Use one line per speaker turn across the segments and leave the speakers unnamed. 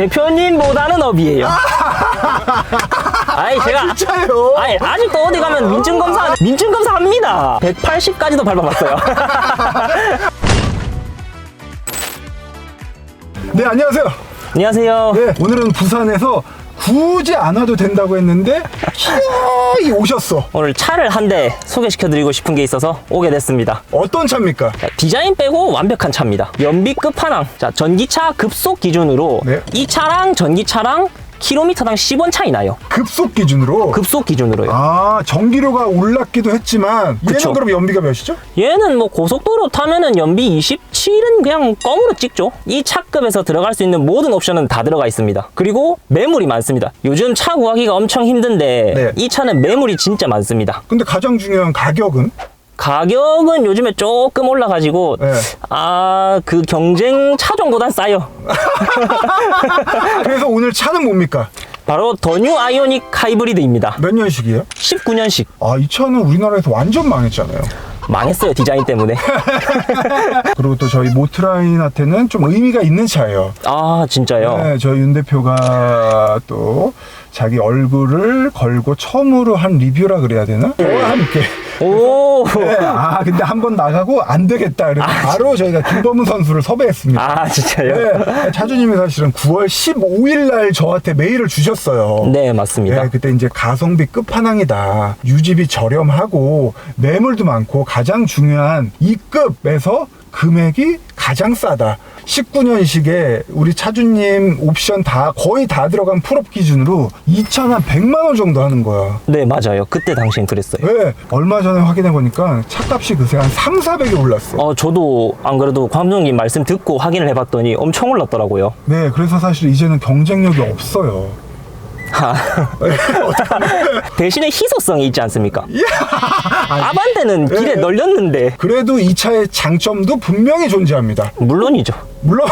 대표님보다는 업이에요. 아이 제가
진짜요?
아니 아직도 어디 가면 민증 검사 민증 검사 합니다. 180까지도 밟아봤어요.
네, 안녕하세요.
안녕하세요.
네, 오늘은 부산에서 굳이 안 와도 된다고 했는데 기어이 오셨어.
오늘 차를 한 대 소개시켜드리고 싶은 게 있어서 오게 됐습니다.
어떤 차입니까?
자, 디자인 빼고 완벽한 차입니다. 연비 끝판왕. 자, 전기차 급속 기준으로
네.
이 차랑 전기차랑 킬로미터당 10원 차이 나요.
급속 기준으로.
급속 기준으로요.
아, 전기료가 올랐기도 했지만 얘는
그쵸.
그럼 연비가 몇이죠?
얘는 뭐 고속도로 타면은 연비 27은 그냥 껌으로 찍죠. 이 차급에서 들어갈 수 있는 모든 옵션은 다 들어가 있습니다. 그리고 매물이 많습니다. 요즘 차 구하기가 엄청 힘든데
네.
이 차는 매물이 진짜 많습니다.
근데 가장 중요한 가격은
가격은 요즘에 조금 올라가지고
네.
아그 경쟁 차종보단 싸요.
그래서 오늘 차는 뭡니까?
바로 더뉴 아이오닉 하이브리드입니다.
몇 년식이에요?
19년식
아, 이 차는 우리나라에서 완전 망했잖아요.
망했어요 디자인 때문에.
그리고 또 저희 모트라인한테는 좀 의미가 있는 차예요.
아 진짜요?
네, 저희 윤 대표가 또 자기 얼굴을 걸고 처음으로 한 리뷰라 그래야 되나? 저와 함께.
오.
네, 아, 근데 한 번 나가고 안 되겠다. 그래서 바로 저희가 김범우 선수를 섭외했습니다.
아 진짜요?
네, 차주님이 사실은 9월 15일 날 저한테 메일을 주셨어요.
네 맞습니다.
네, 그때 이제 가성비 끝판왕이다. 유지비 저렴하고 매물도 많고 가장 중요한 이 급에서 금액이 가장 싸다. 19년식에 우리 차주님 옵션 다 거의 다 들어간 풀업 기준으로 2,100만 원 정도 하는 거야.
네 맞아요. 그때 당시엔 그랬어요.
왜? 얼마 전에 확인해 보니까 차값이 그새 한 3, 400이 올랐어.
어 저도 안 그래도 감독님 말씀 듣고 확인을 해봤더니 엄청 올랐더라고요.
네, 그래서 사실 이제는 경쟁력이 없어요.
아, 대신에 희소성이 있지 않습니까? 아반떼는 길에
네.
널렸는데
그래도 이 차의 장점도 분명히 존재합니다.
물론이죠.
물론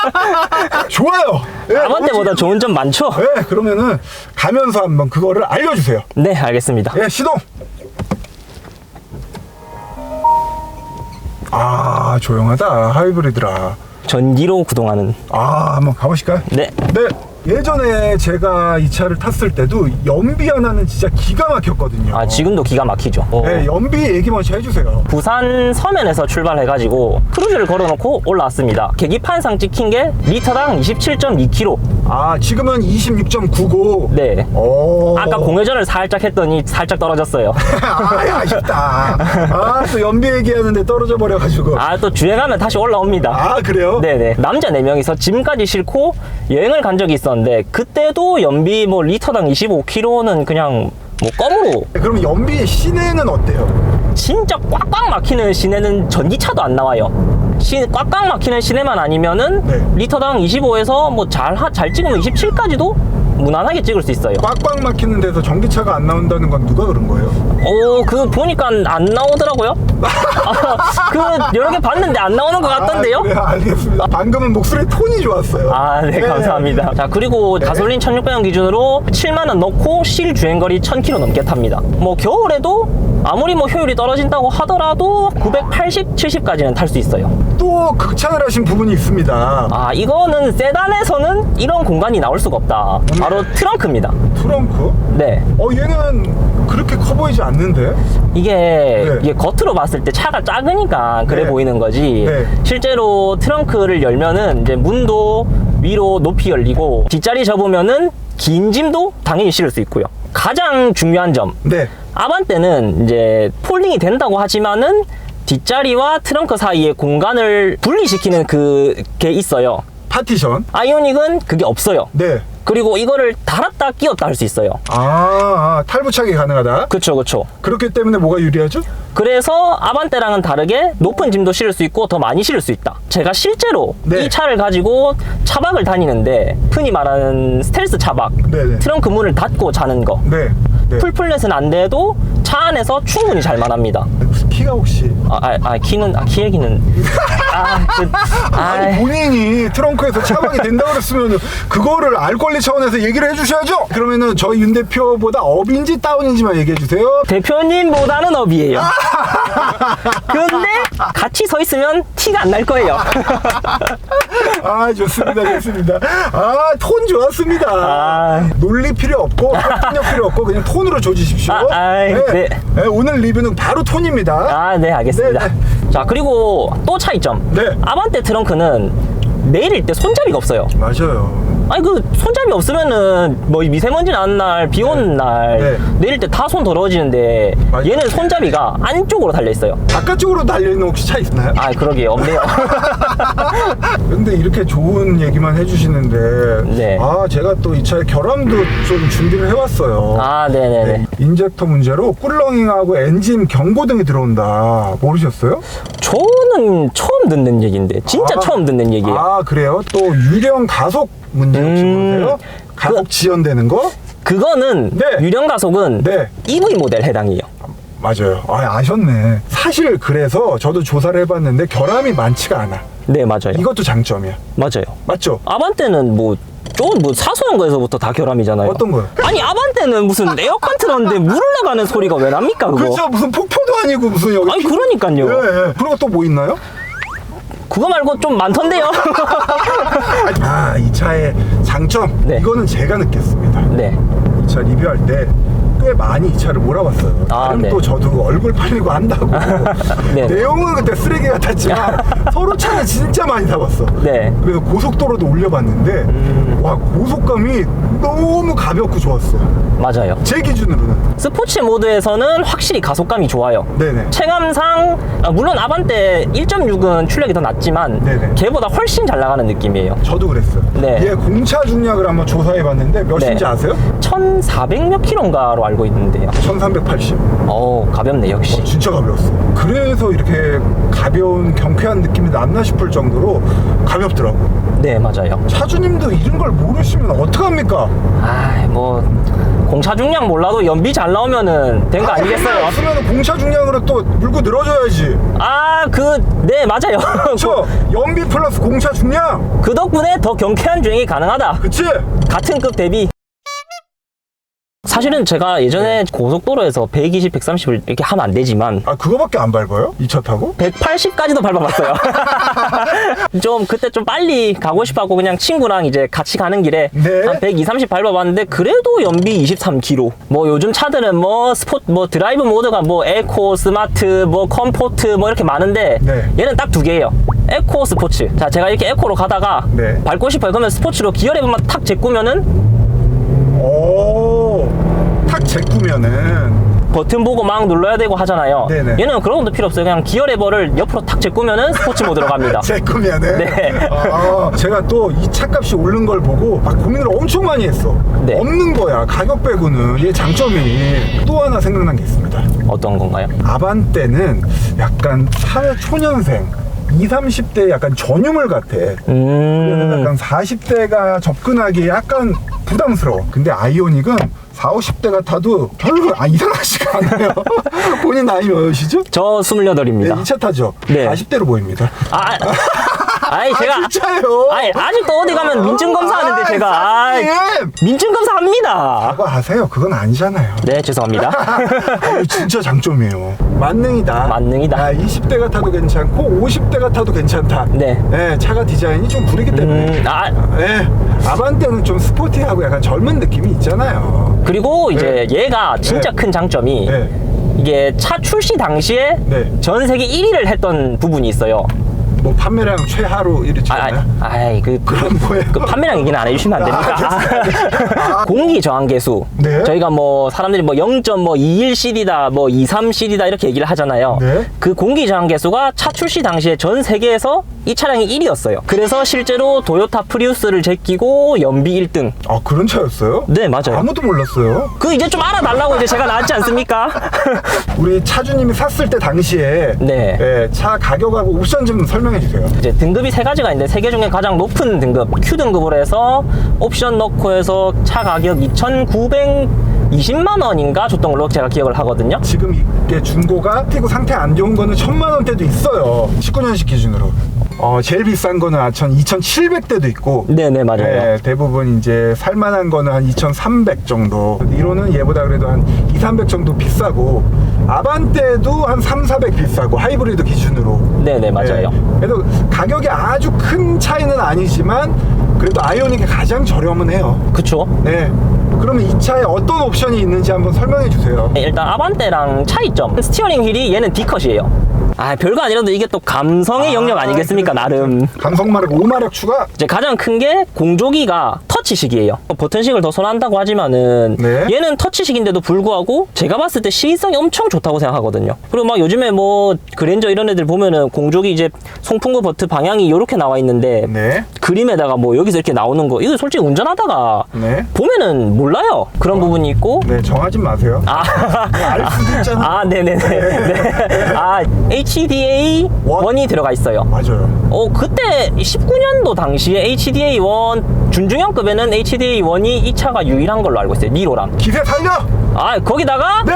좋아요. 네,
아반떼보다 좋은 점 많죠?
네, 그러면은 가면서 한번 그거를 알려주세요.
네 알겠습니다.
예, 시동. 아, 조용하다. 하이브리드라.
전기로 구동하는
아, 한번 가보실까요?
네
네. 예전에 제가 이 차를 탔을 때도 연비 하나는 진짜 기가 막혔거든요.
아, 지금도 기가 막히죠. 어.
네, 연비 얘기 먼저 해주세요.
부산 서면에서 출발해가지고 크루즈를 걸어놓고 올라왔습니다. 계기판상 찍힌 게 리터당 27.2km.
아, 지금은 26.99.
네.
오.
아까 공회전을 살짝 했더니 살짝 떨어졌어요.
아, 아쉽다. 아, 또 연비 얘기하는데 떨어져 버려가지고.
아 또 주행하면 다시 올라옵니다.
아, 그래요?
네네 남자 4명이서 짐까지 싣고 여행을 간 적이 있 었는데 그때도 연비 뭐 리터당 25km는 그냥 뭐 껌으로
그럼 연비 시내는 어때요?
진짜 꽉꽉 막히는 시내는 전기차도 안 나와요. 시, 꽉꽉 막히는 시내만 아니면은
네.
리터당 25에서 뭐 잘 잘 찍으면 27까지도 무난하게 찍을 수 있어요.
꽉꽉 막히는 데서 전기차가 안 나온다는 건 누가 그런 거예요?
오, 그 보니까 안 나오더라고요. 아, 그 여러 개 봤는데 안 나오는 것 같던데요?
아, 그래요? 알겠습니다. 방금은 목소리 톤이 좋았어요.
아, 네, 감사합니다. 자, 그리고 가솔린 1600원 기준으로 7만 원 넣고 실 주행거리 1000km 넘게 탑니다. 뭐, 겨울에도 아무리 뭐 효율이 떨어진다고 하더라도 980, 70까지는 탈 수 있어요.
또 극찬을 하신 부분이 있습니다.
아, 이거는 세단에서는 이런 공간이 나올 수가 없다. 바로 트렁크입니다.
트렁크?
네.
어, 얘는 그렇게 커 보이지 않는데?
이게,
네.
이게 겉으로 봤을 때 차가 작으니까 그래
네.
보이는 거지.
네.
실제로 트렁크를 열면은 이제 문도 위로 높이 열리고 뒷자리 접으면은 긴 짐도 당연히 실을 수 있고요. 가장 중요한 점.
네.
아반떼는 이제 폴딩이 된다고 하지만은 뒷자리와 트렁크 사이에 공간을 분리시키는 그게 있어요.
파티션.
아이오닉은 그게 없어요.
네.
그리고 이거를 달았다 끼웠다 할 수 있어요.
아, 아, 탈부착이 가능하다.
그쵸, 그쵸.
그렇기 때문에 뭐가 유리하죠?
그래서 아반떼랑은 다르게 높은 짐도 실을 수 있고 더 많이 실을 수 있다. 제가 실제로
네.
이 차를 가지고 차박을 다니는데 흔히 말하는 스텔스 차박,
네네.
트렁크 문을 닫고 자는 거.
네. 네.
풀플랫은 안 돼도 차 안에서 충분히 잘 만 합니다.
키가 혹시
아, 아, 아 키는, 아, 키 얘기는. 아, 그,
아니
아,
본인이 트렁크에서 차박이 된다고 그랬으면 그거를 알 권리 차원에서 얘기를 해주셔야죠. 그러면은 저희 윤 대표보다 업인지 다운인지만 얘기해 주세요.
대표님보다는 업이에요. 근데 같이 서 있으면 티가 안 날 거예요.
아 좋습니다 좋습니다 아 톤 좋았습니다
아.
논리 필요 없고 협력 필요 없고 그냥 톤으로 줘주십시오
아, 아이, 네.
네, 오늘 리뷰는 바로 톤입니다
아, 네, 알겠습니다.
네,
자, 그리고 또 차이점.
네.
아반떼 트렁크는 내릴 때 손잡이가 없어요.
맞아요
아니 그 손잡이 없으면은 뭐 미세먼지 나는 날, 비 오는 날
네.
내릴 때 다 손 더러워지는데
맞아요.
얘는 손잡이가 안쪽으로 달려 있어요.
바깥쪽으로 달려있는 혹시 차 있나요?
아 그러게 없네요.
근데 이렇게 좋은 얘기만 해주시는데
네.
아 제가 또 이 차에 결함도 좀 준비를 해왔어요
아 네네네.
네, 인젝터 문제로 꿀렁잉하고 엔진 경고등이 들어온다 모르셨어요?
저는 처음 듣는 얘기인데 진짜
아.
처음 듣는 얘기예요.
아 그래요? 또 유령 가속 문제 혹시
음.
모르세요? 가속
그-
지연되는 거?
그거는
네.
유령 가속은
네.
EV 모델 해당이에요.
맞아요 아 아셨네 사실 그래서 저도 조사를 해봤는데 결함이 많지가 않아
네 맞아요.
이것도 장점이야
맞아요.
맞죠?
아반떼는 뭐 저건 뭐 사소한 거에서부터 다 결함이잖아요.
어떤 거요?
아니 아반떼는 무슨 에어컨 틀었는데 물 흘러가는 소리가 왜 납니까 그거?
그렇죠 무슨 폭포도 아니고 무슨 여기
아니
피-
그러니까요.
예, 예. 그리고 또 뭐 있나요?
그거 말고 좀 많던데요.
아, 이 차의 장점.
네.
이거는 제가 느꼈습니다.
네.
이 차 리뷰할 때 꽤 많이 이 차를 몰아봤어요.
아,
나름
네.
또 저도 얼굴 팔리고 한다고.
네.
내용은 그때 쓰레기 같았지만 서로 차는 진짜 많이 타봤어.
네. 음.
그래서 고속도로도 올려봤는데 와 고속감이 너무 가볍고 좋았어.
맞아요.
제 기준으로는.
스포츠 모드에서는 확실히 가속감이 좋아요.
네네.
체감상 아, 물론 아반떼 1.6은 출력이 더 낮지만
네네.
걔보다 훨씬 잘 나가는 느낌이에요.
저도 그랬어요.
네.
얘 공차 중량을 한번 조사해봤는데 몇인지
네.
아세요?
1,400몇 킬로인가로 알고 있는데요.
1380.
어우 가볍네 역시.
어, 진짜 가벼웠어. 그래서 이렇게 가벼운 경쾌한 느낌이 났나 싶을 정도로 가볍더라고.
네 맞아요.
차주님도 이런 걸 모르시면 어떡합니까?
아뭐 공차 중량 몰라도 연비 잘 나오면은 된 거 아니겠어요?
없으면 공차 중량으로 또 물고 늘어져야지.
아 그 네 맞아요.
그쵸? 연비 플러스 공차 중량.
그 덕분에 더 경쾌한 주행이 가능하다.
그치?
같은 급 대비 사실은 제가 예전에 고속도로에서 120, 130을 이렇게 하면 안 되지만
아, 그거밖에 안 밟아요? 이 차 타고?
180까지도 밟아봤어요. 좀 그때 좀 빨리 가고 싶어갖고 그냥 친구랑 이제 같이 가는 길에
네.
한 120, 30 밟아봤는데 그래도 연비 23km. 뭐 요즘 차들은 뭐 스포 뭐 드라이브 모드가 뭐 에코, 스마트, 뭐 컴포트 뭐 이렇게 많은데
네.
얘는 딱 두 개예요. 에코, 스포츠. 자 제가 이렇게 에코로 가다가
네.
밟고 싶어요. 그러면 스포츠로 기어 레버만 탁 제꾸면은
오. 탁 제꾸면은.
버튼 보고 막 눌러야 되고 하잖아요.
네네.
얘는 그런 것도 필요 없어요. 그냥 기어 레버를 옆으로 탁 제꾸면은 스포츠 모드로 갑니다.
제꾸면은.
네.
아, 제가 또 이 차값이 오른 걸 보고 막 고민을 엄청 많이 했어.
네.
없는 거야. 가격 빼고는. 얘 장점이 또 하나 생각난 게 있습니다.
어떤 건가요?
아반떼는 약간 사회 초년생 20, 30대 약간 전유물 같아. 그래서
음.
약간 40대가 접근하기 약간 부담스러워. 근데 아이오닉은 40, 50대가 타도 별로 아, 이상하지가 않아요. 본인 나이 몇이죠?
저
네,
28입니다.
2차 타죠.
네.
40대로 보입니다.
아, 아이 제가
아, 진짜요?
아이 아직도 어디 가면 민증 검사하는데
아,
제가 아이,
사장님!
민증 검사합니다.
사과하세요. 그건 아니잖아요.
네 죄송합니다.
아유, 진짜 장점이에요. 만능이다.
만능이다.
아, 20대가 타도 괜찮고 50대가 타도 괜찮다.
네.
네, 차가 디자인이 좀 구리기 때문에.
음, 아
네, 아반떼는 좀 스포티하고 약간 젊은 느낌이 있잖아요.
그리고 이제 얘가 진짜
네.
큰 장점이
네.
이게 차 출시 당시에
네.
전 세계 1위를 했던 부분이 있어요.
뭐 판매량 최하로 이렇지
아,
않아요?
아, 아이 그, 그,
그건 뭐예요?
그 판매량 얘기는 안 해주시면 안 됩니까? 아, 공기 저항 계수.
네.
저희가 뭐 사람들이 뭐 0.21Cd다, 뭐 23Cd다 이렇게 얘기를 하잖아요.
네.
그 공기 저항 계수가 차 출시 당시에 전 세계에서 이 차량이 1위였어요. 그래서 실제로 도요타 프리우스를 제끼고 연비 1등.
아 그런 차였어요?
네, 맞아요.
아무도 몰랐어요.
그 이제 좀 알아달라고 이제 제가 나왔지 않습니까?
우리 차주님이 샀을 때 당시에
네.
예, 차 가격하고 옵션 좀 설명해 주세요.
이제 등급이 세 가지가 있는데 세 개 중에 가장 높은 등급 Q 등급으로 해서 옵션 넣고 해서 차 가격 2,920만 원인가 줬던 걸로 제가 기억을 하거든요.
지금 이게 중고가 튀고 상태 안 좋은 거는 천만 원대도 있어요. 19년식 기준으로. 어, 제일 비싼 거는 아 천 2,700대도 있고
네네 맞아요.
네, 대부분 이제 살만한 거는 한 2,300 정도. 이로는 얘보다 그래도 한 2, 300 정도 비싸고 아반떼도 한 3, 400 비싸고 하이브리드 기준으로.
네네 맞아요.
네. 그래도 가격이 아주 큰 차이는 아니지만 그래도 아이오닉이 가장 저렴은 해요.
그쵸?
네. 그러면 이 차에 어떤 옵션이 있는지 한번 설명해 주세요.
네, 일단 아반떼랑 차이점 스티어링 휠이 얘는 D컷이에요 아 별거 아니라도 이게 또 감성의 영역 아니겠습니까
그래.
나름
감성 마력 5마력 추가.
이제 가장 큰 게 공조기가 터치식이에요 버튼식을 더 선호한다고 하지만은
네.
얘는 터치식인데도 불구하고 제가 봤을 때 시인성이 엄청 좋다고 생각하거든요 그리고 막 요즘에 뭐 그랜저 이런 애들 보면은 공조기 이제 송풍구 버튼 방향이 이렇게 나와 있는데
네.
그림에다가 뭐 여기서 이렇게 나오는 거 이거 솔직히 운전하다가
네.
보면은 몰라요 그런 부분이 있고
네, 정하지 마세요.
아,
알 수도 있잖아.
아, 네네네. 네. 아, HDA
원.
1이 들어가 있어요.
맞아요.
어, 그때 19년도 당시에 HDA 1 준중형급에는 HDA 1이 이 차가 유일한 걸로 알고 있어요. 니로랑.
기세 살려!
아, 거기다가
네!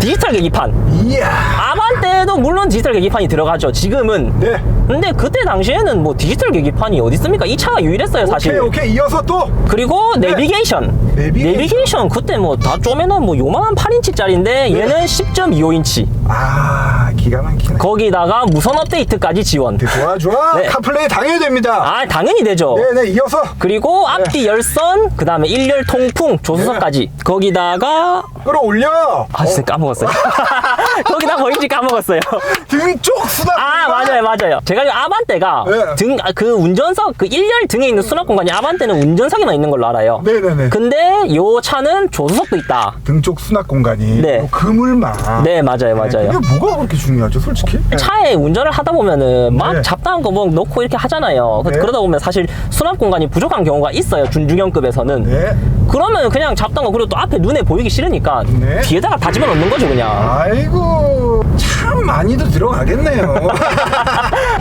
디지털 계기판.
이야!
아반떼도 물론 디지털 계기판이 들어가죠. 지금은.
네.
근데 그때 당시에는 뭐 디지털 계기판이 어디 있습니까? 이 차가 유일했어요, 사실.
오케이, 오케이. 이어서 또!
그리고
네.
내비게이션.
내비게이션.
그때 뭐 다 쪼매는 뭐 요만한 8인치짜리인데
네.
얘는 10.25인치.
아, 기가 막히네.
거기다가 무선 업데이트까지 지원.
좋아, 좋아.
네.
카플레이 당연히 됩니다.
아, 당연히 되죠.
네네, 이어서.
그리고 앞뒤 열선, 그 다음에 일열 통풍, 조수석까지. 거기다가,
끌어올려!
아, 진짜 까먹었어요. 거기다 뭐인지 까먹었어요.
등쪽 수납!
아, 맞아요, 맞아요. 제가 이 아반떼가
네.
등, 아, 그 운전석, 그 일열 등에 있는 수납 공간이 아반떼는 운전석에만 있는 걸로 알아요.
네네네.
근데 요 차는 조수석도 있다.
등쪽 수납 공간이.
네.
요 그물망.
네, 맞아요, 맞아요.
이게 뭐가 그렇게 중요하죠, 솔직히?
차에 운전을 하다 보면은 막
네.
잡다한 거 뭐 넣고 이렇게 하잖아요. 그-
네.
그러다 보면 사실 수납 공간이 부족한 경우가 있어요. 준중형급에서는.
네.
그러면 그냥 잡다한 거 그리고 또 앞에 눈에 보이기 싫으니까
네.
뒤에다가 다 집어넣는 거죠 그냥.
아이고, 참 많이도 들어가겠네요.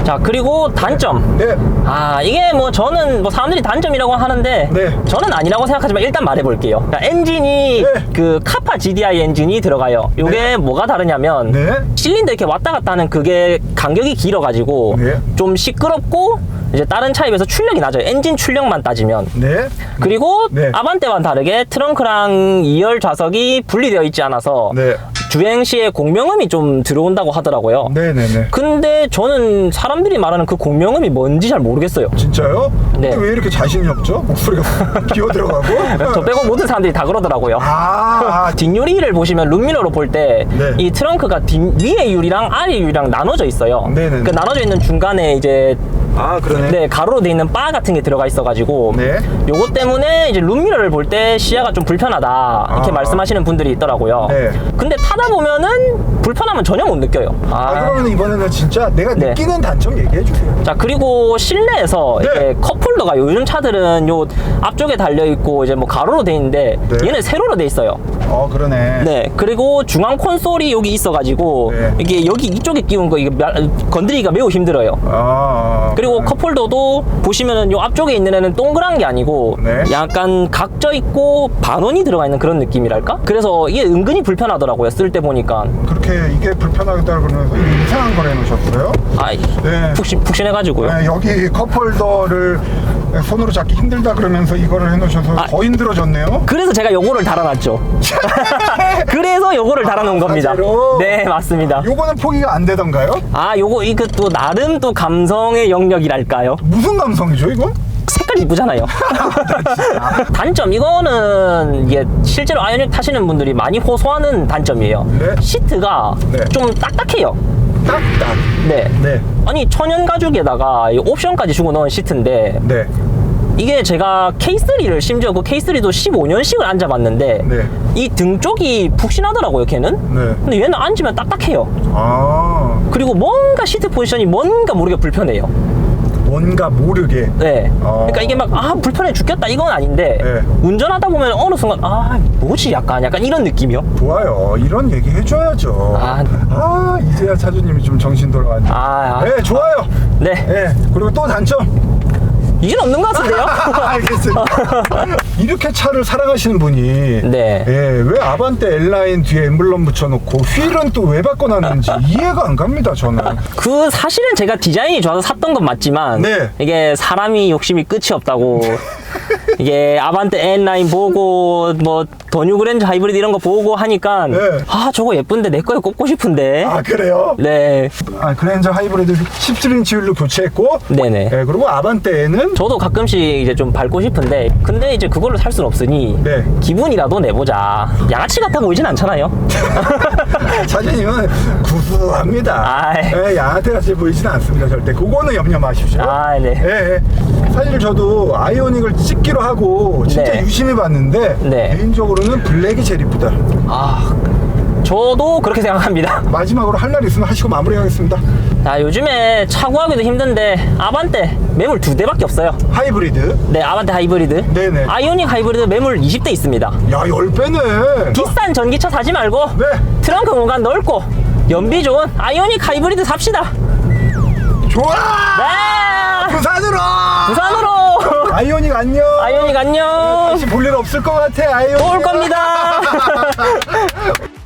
자 그리고 단점.
네.
아 이게 뭐 저는 뭐 사람들이 단점이라고 하는데
네.
저는 아니라고 생각하지만 일단 말해볼게요. 자, 엔진이
네.
그 카파 GDI 엔진이 들어가요. 이게
네.
뭐가 다르냐면
네.
실린더 이렇게 왔다 갔다 하는 그게 간격이 길어가지고
네.
좀 시끄럽고 이제 다른 차에 비해서 출력이 낮아요. 엔진 출력만 따지면.
네.
그리고
네.
아반떼와는 다르게 트렁크랑 2열 좌석이 분리되어 있지 않아서
네.
주행 시에 공명음이 좀 들어온다고 하더라고요.
네네네.
근데 저는 사람들이 말하는 그 공명음이 뭔지 잘 모르겠어요.
진짜요?
네.
근데 왜 이렇게 자신이 없죠? 목소리가 기어 들어가고?
저 빼고 모든 사람들이 다 그러더라고요.
아,
뒷유리를 보시면 룸미러로 볼 때 이
네.
트렁크가 뒷, 위에 유리랑 아래 유리랑 나눠져 있어요.
네네네.
그 나눠져 있는 중간에 이제
아 그러네.
네, 가로로 돼 있는 바 같은 게 들어가 있어가지고
네.
요거 때문에 이제 룸미러를 볼 때 시야가 좀 불편하다 이렇게
아.
말씀하시는 분들이 있더라고요.
네.
근데 타다 보면은 불편함은 전혀 못 느껴요.
아,
아.
그러면 이번에는 진짜 내가
네.
느끼는 단점 얘기해 주세요.
자 그리고 실내에서
네.
이렇게 컵홀더가 요즘 차들은 요 앞쪽에 달려 있고 이제 뭐 가로로 돼 있는데
네.
얘는 세로로 돼 있어요.
어 그러네.
네 그리고 중앙 콘솔이 여기 있어가지고
네.
이게 여기 이쪽에 끼운 거 이게 마- 건드리기가 매우 힘들어요.
아.
그리고
그러네.
컵홀더도 보시면은 요 앞쪽에 있는 애는 동그란 게 아니고
네.
약간 각져 있고 반원이 들어가 있는 그런 느낌이랄까? 그래서 이게 은근히 불편하더라고요. 쓸 때 보니까.
그렇게 이게 불편하다 그러면서 이상한 걸 해놓으셨어요?
아,
네.
푹신, 푹신해가지고요.
네, 여기 컵홀더를 손으로 잡기 힘들다 그러면서 이거를 해놓으셔서
아.
더 힘들어졌네요.
그래서 제가 요거를 달아놨죠. 그래서 요거를 달아놓은 겁니다.
사제로?
네, 맞습니다.
요거는 포기가 안 되던가요?
아, 요거, 또 나름 또 감성의 영역 이랄까요?
무슨 감성이죠 이건?
색깔 이쁘잖아요. 단점 이거는 이게 실제로 아이오닉 타시는 분들이 많이 호소하는 단점이에요.
네.
시트가
네.
좀 딱딱해요.
딱딱.
네.
네.
아니 천연 가죽에다가 이 옵션까지 주고 넣은 시트인데
네.
이게 제가 K3를 심지어 그 K3도 15년씩을 앉아봤는데
네.
이 등 쪽이 푹신하더라고요 걔는.
네.
근데 얘는 앉으면 딱딱해요.
아.
그리고 뭔가 시트 포지션이 뭔가 모르게 불편해요.
뭔가 모르게.
네.
어.
그러니까 이게 막, 아, 불편해 죽겠다, 이건 아닌데,
네.
운전하다 보면 어느 순간, 아, 뭐지? 약간, 약간 이런 느낌이요.
좋아요. 이런 얘기 해줘야죠.
아.
아, 이제야 차주님이 좀 정신 돌아왔네.
아, 아.
네, 좋아요.
네.
네. 그리고 또 단점.
이건 없는 것 같은데요?
알겠습니다. 이렇게 차를 사랑하시는 분이
네.
예, 왜 아반떼 L라인 뒤에 엠블럼 붙여놓고 휠은 또 왜 바꿔놨는지 이해가 안 갑니다 저는.
그 사실은 제가 디자인이 좋아서 샀던 건 맞지만
네.
이게 사람이 욕심이 끝이 없다고 이게 아반떼 N9 보고 뭐더 뉴 그랜저 하이브리드 이런 거 보고 하니까
네.
아 저거 예쁜데 내 거에 꼽고 싶은데
아 그래요?
네
아 그랜저 하이브리드 17인치 휠로 교체했고
네네
예, 그리고 아반떼에는
저도 가끔씩 이제 좀 밟고 싶은데 근데 이제 그걸로 살 수는 없으니
네.
기분이라도 내보자 양아치 같아 보이진 않잖아요
사장님은 구수합니다.
아이.
예, 양한테 같이 보이지는 않습니다 절대. 그거는 염려 마십시오.
아, 네.
예, 예. 사실 저도 아이오닉을 찍기로 하고 진짜
네.
유심히 봤는데
네.
개인적으로는 블랙이 제일 이쁘다.
아 저도 그렇게 생각합니다
마지막으로 할 말 있으면 하시고 마무리하겠습니다.
자 요즘에 차 구하기도 힘든데 아반떼 매물 두 대밖에 없어요
하이브리드.
네 아반떼 하이브리드
네네.
아이오닉 하이브리드 매물 20대 있습니다
야, 10배네.
비싼 전기차 사지 말고
네.
트렁크 공간 넓고 연비 좋은 아이오닉 하이브리드 삽시다
좋아!
네
부산으로!
부산으로
아이오닉 안녕!
아이오닉 안녕
다시 볼일 없을 것 같아, 아이오닉.
또 올 겁니다